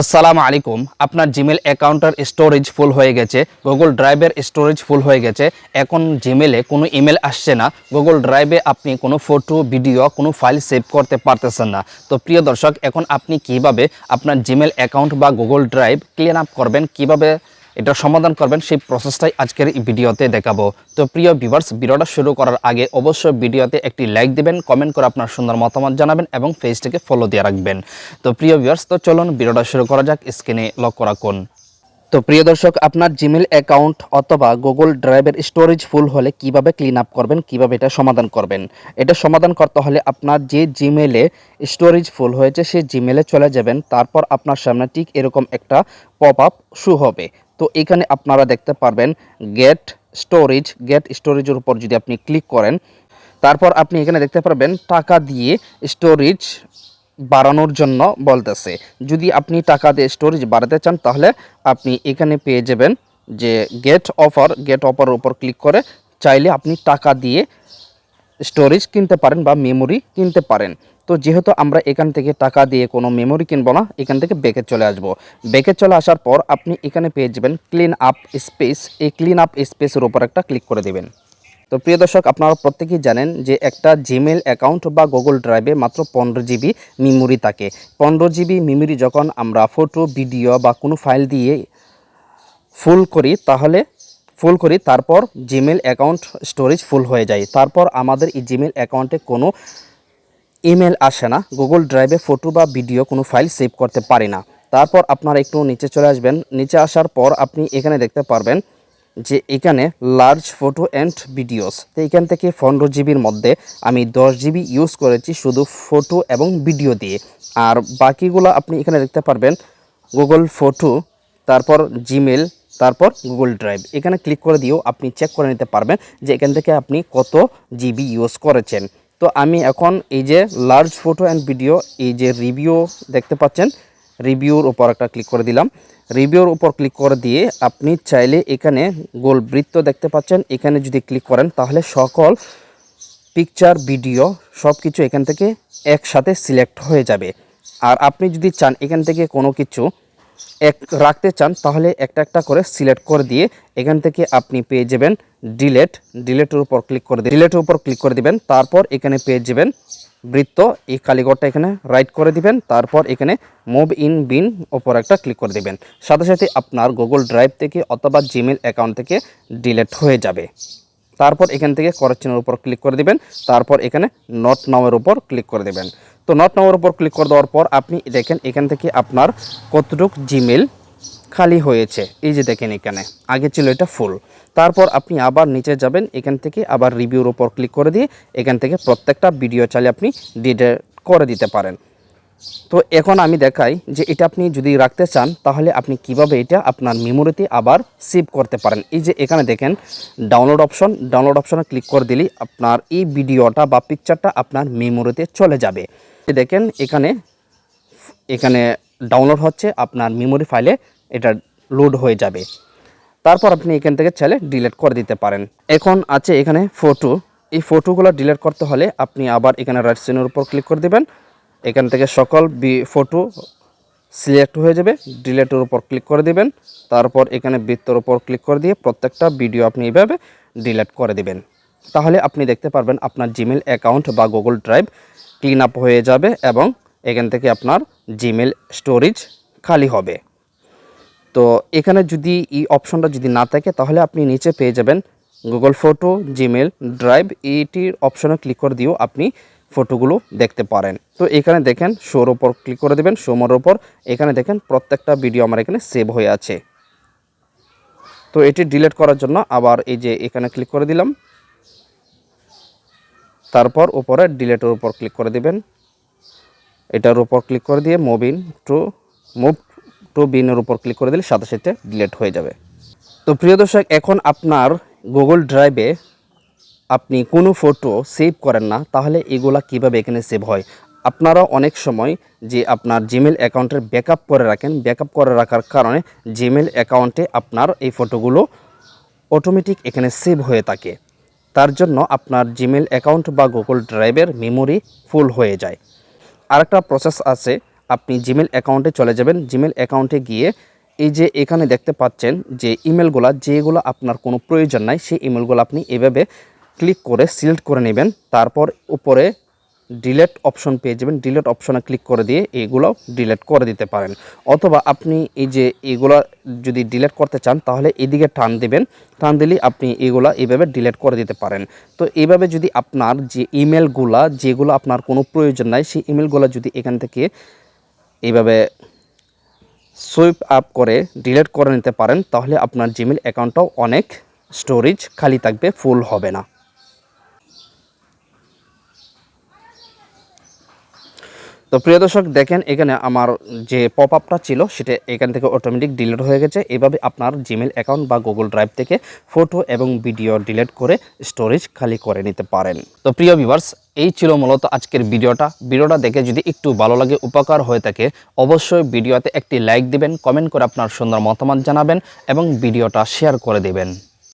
আসসালামু আলাইকুম। আপনার জিমেল অ্যাকাউন্টের স্টোরেজ ফুল হয়ে গেছে গুগল ড্রাইভের স্টোরেজ ফুল হয়ে গেছে। এখন জিমেলে কোনো ইমেল আসছে না। গুগল ড্রাইভে আপনি কোনো ফটো ভিডিও কোনো ফাইল সেভ করতে পারতেছেন না। তো প্রিয় দর্শক, এখন আপনি কীভাবে আপনার জিমেল অ্যাকাউন্ট বা গুগল ড্রাইভ ক্লিন আপ করবেন? কীভাবে এটা সমাধান করবেন, সেই প্রসেসটাই আজকের এই ভিডিওতে দেখাবো। তো প্রিয় ভিউয়ার্স ভিডিওটা শুরু করার আগে অবশ্যই ভিডিওতে একটি লাইক দিবেন কমেন্ট করে আপনার সুন্দর মতামত জানাবেন এবং পেজটিকে ফলো দিয়ে রাখবেন। তো প্রিয় ভিউয়ার্স তো চলুন ভিডিওটা শুরু করা যাক স্ক্রিনে লক্ষ্য রাখুন তো প্রিয় দর্শক, আপনার জিমেল অ্যাকাউন্ট অথবা গুগল ড্রাইভের স্টোরেজ ফুল হলে কীভাবে ক্লিন আপ করবেন, কীভাবে এটা সমাধান করবেন? এটা সমাধান করতে হলে আপনার যে জিমেলে স্টোরেজ ফুল হয়েছে, সেই জিমেলে চলে যাবেন, তারপর আপনার সামনে ঠিক এরকম একটা পপ আপ শু হবে। তো এখানে আপনারা দেখতে পারবেন গেট স্টোরেজ গেট স্টোরেজের উপর যদি আপনি ক্লিক করেন, তারপর আপনি এখানে দেখতে পারবেন টাকা দিয়ে স্টোরেজ বাড়ানোর জন্য বলতেছে। যদি আপনি টাকা দিয়ে স্টোরেজ বাড়াতে চান, তাহলে আপনি এখানে পেয়ে যাবেন যে গেট অফার গেট অফারের উপর ক্লিক করে চাইলে আপনি টাকা দিয়ে স্টোরেজ কিনতে পারেন বা মেমোরি কিনতে পারেন। তো যেহেতু আমরা এখান থেকে টাকা দিয়ে কোনো মেমোরি কিনবো না, এখান থেকে বেকে চলে আসব। বেকে চলে আসার পর আপনি এখানে পেয়ে যাবেন ক্লিন আপ স্পেস এই ক্লিন আপ স্পেসের উপর একটা ক্লিক করে দেবেন। তো প্রিয় দর্শক, আপনারা প্রত্যেকেই জানেন যে একটা জিমেল অ্যাকাউন্ট বা গুগল ড্রাইভে মাত্র পনেরো জিবি মেমোরি থাকে। পনেরো জিবি মেমোরি যখন আমরা ফটো ভিডিও বা কোনো ফাইল দিয়ে ফুল করি, তাহলে ফুল করি, তারপর জিমেল অ্যাকাউন্ট স্টোরেজ ফুল হয়ে যায়। তারপর আমাদের এই জিমেল অ্যাকাউন্টে কোনো ইমেল আসে না। গুগল ড্রাইভে ফটো বা ভিডিও কোনো ফাইল সেভ করতে পারি না। তারপর আপনারা একটু নিচে চলে আসবেন। নিচে আসার পর আপনি এখানে দেখতে পারবেন যে এখানে লার্জ ফটো অ্যান্ড ভিডিওস তো এখান থেকে পনেরো জিবির মধ্যে আমি দশ জিবি ইউজ করেছি শুধু ফটো এবং ভিডিও দিয়ে। আর বাকিগুলো আপনি এখানে দেখতে পারবেন। গুগল ফটো তারপর জিমেল তারপর গুগল ড্রাইভ এখানে ক্লিক করে দিয়েও আপনি চেক করে নিতে পারবেন যে এখান থেকে আপনি কত জিবি ইউজ করেছেন। তো আমি এখন এই যে লার্জ ফটো অ্যান্ড ভিডিও এই যে রিভিউ দেখতে পাচ্ছেন রিভিউর উপর একটা ক্লিক করে দিলাম। রিভিউর উপর ক্লিক করে দিয়ে আপনি চাইলে এখানে গোল বৃত্ত দেখতে পাচ্ছেন। এখানে যদি ক্লিক করেন তাহলে সকল পিকচার ভিডিও সব কিছু এখান থেকে একসাথে সিলেক্ট হয়ে যাবে। আর আপনি যদি চান এখান থেকে কোনো কিছু এক, রাখতে চান, তাহলে একটা একটা করে সিলেক্ট করে দিয়ে এখান থেকে আপনি পেয়ে যাবেন ডিলেট। ডিলেটের উপর ক্লিক করে ডিলেটের উপর ক্লিক করে দিবেন, তারপর এখানে পেয়ে যাবেন বৃত্ত। এই কালীগড়টা এখানে রাইট করে দিবেন, তারপর এখানে মুভ ইন বিন ওপর একটা ক্লিক করে দিবেন। সাথে সাথে আপনার গুগল ড্রাইভ থেকে অথবা জিমেল অ্যাকাউন্ট থেকে ডিলেট হয়ে যাবে। তারপর এখান থেকে করেকশনের উপর ক্লিক করে দেবেন। তারপর এখানে নট নামের উপর ক্লিক করে দেবেন। তো নট নামের উপর ক্লিক করে দেওয়ার পর আপনি দেখেন এখান থেকে আপনার কতটুক জিমেল খালি হয়েছে। এই যে দেখেন এখানে, আগে ছিল এটা ফুল তারপর আপনি আবার নিচে যাবেন, এখান থেকে আবার রিভিউর উপর ক্লিক করে দিয়ে এখান থেকে প্রত্যেকটা ভিডিও চাইলে আপনি ডিলেট করে দিতে পারেন। তো এখন আমি দেখাই যে এটা আপনি যদি রাখতে চান, তাহলে আপনি কীভাবে এটা আপনার মেমোরিতে আবার সেভ করতে পারেন। এই যে এখানে দেখেন ডাউনলোড অপশন ডাউনলোড অপশনে ক্লিক করে দিলেই আপনার এই ভিডিওটা বা পিকচারটা আপনার মেমোরিতে চলে যাবে। দেখেন, এখানে এখানে ডাউনলোড হচ্ছে, আপনার মেমোরি ফাইলে এটা লোড হয়ে যাবে। তারপর আপনি এখান থেকে চাইলে ডিলিট করে দিতে পারেন। এখন আছে এখানে ফটো এই ফটোগুলো ডিলিট করতে হলে আপনি আবার এখানে রাইট সিনের উপর ক্লিক করে দিবেন। এখান থেকে সকল বি ফটো সিলেক্ট হয়ে যাবে ডিলেটের উপর ক্লিক করে দিবেন, তারপর এখানে বৃত্তর উপর ক্লিক করে দিয়ে প্রত্যেকটা ভিডিও আপনি এইভাবে ডিলেট করে দিবেন। তাহলে আপনি দেখতে পারবেন আপনার জিমেল অ্যাকাউন্ট বা গুগল ড্রাইভ ক্লিন আপ হয়ে যাবে এবং এখান থেকে আপনার জিমেল স্টোরেজ খালি হবে। তো এখানে যদি এই অপশনটা যদি না থাকে, তাহলে আপনি নিচে পেয়ে যাবেন গুগল ফটো জিমেল ড্রাইভ এইটির অপশনে ক্লিক করে দিয়েও আপনি ফটোগুলো দেখতে পারেন। তো এখানে দেখেন শোর ওপর ক্লিক করে দেবেন শোমোর ওপর এখানে দেখেন প্রত্যেকটা ভিডিও আমার এখানে সেভ হয়ে আছে। তো এটি ডিলিট করার জন্য আবার এই যে এখানে ক্লিক করে দিলাম। তারপর উপরে ডিলেটের উপর ক্লিক করে দিবেন। এটার উপর ক্লিক করে দিয়ে মোবিন টু মুভ টু বিনের উপর ক্লিক করে দিলে সাথে সাথে ডিলেট হয়ে যাবে। তো প্রিয় দর্শক, এখন আপনার গুগল ড্রাইভে আপনি কোনো ফটো সেভ করেন না, তাহলে এগুলা কীভাবে এখানে সেভ হয়? আপনারা অনেক সময় যে আপনার জিমেল অ্যাকাউন্টের ব্যাকআপ করে রাখেন ব্যাকআপ করে রাখার কারণে জিমেল অ্যাকাউন্টে আপনার এই ফটোগুলো অটোমেটিক এখানে সেভ হয়ে থাকে। তার জন্য আপনার জিমেল অ্যাকাউন্ট বা গুগল ড্রাইভের মেমোরি ফুল হয়ে যায়। আরেকটা প্রসেস আছে, আপনি জিমেল অ্যাকাউন্টে চলে যাবেন। জিমেল অ্যাকাউন্টে গিয়ে এই যে এখানে দেখতে পাচ্ছেন যে ইমেলগুলো যেগুলো আপনার কোনো প্রয়োজন নাই, সেই ইমেলগুলো আপনি এভাবে ক্লিক করে সিলেক্ট করে নেবেন। তারপর উপরে ডিলেট অপশন পেয়ে যাবেন। ডিলেট অপশনে ক্লিক করে দিয়ে এগুলো ডিলেট করে দিতে পারেন। অথবা আপনি এই যে এগুলো যদি ডিলেট করতে চান, তাহলে এদিকে টান দিবেন। টান দিলেই আপনি এগুলো এইভাবে ডিলেট করে দিতে পারেন। তো এইভাবে যদি আপনার যে ইমেলগুলা যেগুলো আপনার কোনো প্রয়োজন নাই, সেই ইমেলগুলো যদি এখান থেকে এইভাবে সুইপ আপ করে ডিলিট করে নিতে পারেন, তাহলে আপনার জিমেল অ্যাকাউন্টটাও অনেক স্টোরেজ খালি থাকবে ফুল হবে না। তো প্রিয় দর্শক, দেখেন এখানে আমার যে পপ আপটা ছিল, সেটা এখান থেকে অটোমেটিক ডিলিট হয়ে গেছে। এভাবে আপনার জিমেল অ্যাকাউন্ট বা গুগল ড্রাইভ থেকে ফটো এবং ভিডিও ডিলিট করে স্টোরেজ খালি করে নিতে পারেন। তো প্রিয় ভিভার্স এই ছিল মূলত আজকের ভিডিওটা। ভিডিওটা দেখে যদি একটু ভালো লাগে, উপকার হয়ে থাকে, অবশ্যই ভিডিওতে একটি লাইক দিবেন কমেন্ট করে আপনার সুন্দর মতামত জানাবেন এবং ভিডিওটা শেয়ার করে দেবেন।